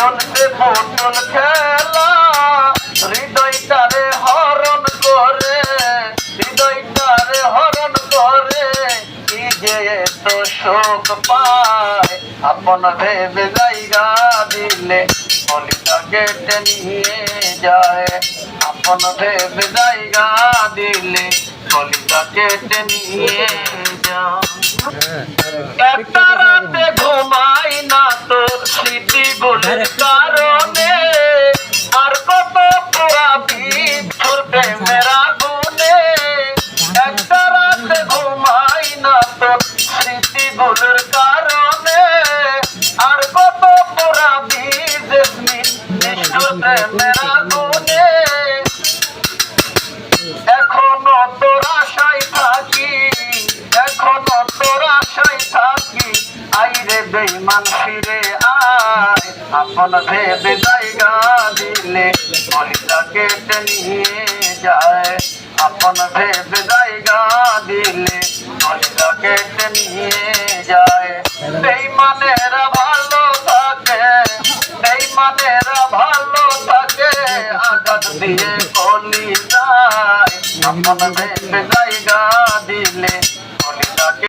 চলছে খেলা। হৃদয়টারে হরণ করে হৃদয়টারে হরণ করে। কি যে এত শোক পায় আপন ভেবে জায়গা দিলে কলিটা কেটে নিয়ে যায়। আপন ভেবে জায়গা দিলে কলিটা কেটে নিয়ে যায়। একটা না তোর স্মৃতিগুলোর কারণে আর কত পোড়াবি তোর প্রেমের আগুনে। একটা রাতে ঘুমাই না তোর স্মৃতিগুলোর কারণে। আর কত পোড়াবি জেসমিন নিষ্ঠুর প্রেমের বেইমান ফিরে আয়, আপন ভেবে জায়গা দিলে মহিলা কেটে নিয়ে যায়। আপন ভেবে জায়গা দিলে মহিলা কেটে নিয়ে যায়। বেইমানেরা ভালো থাকে বেইমানেরা ভালো থাকে, আঘাত দিয়ে কলি যায়। আপন ভেবে জায়গা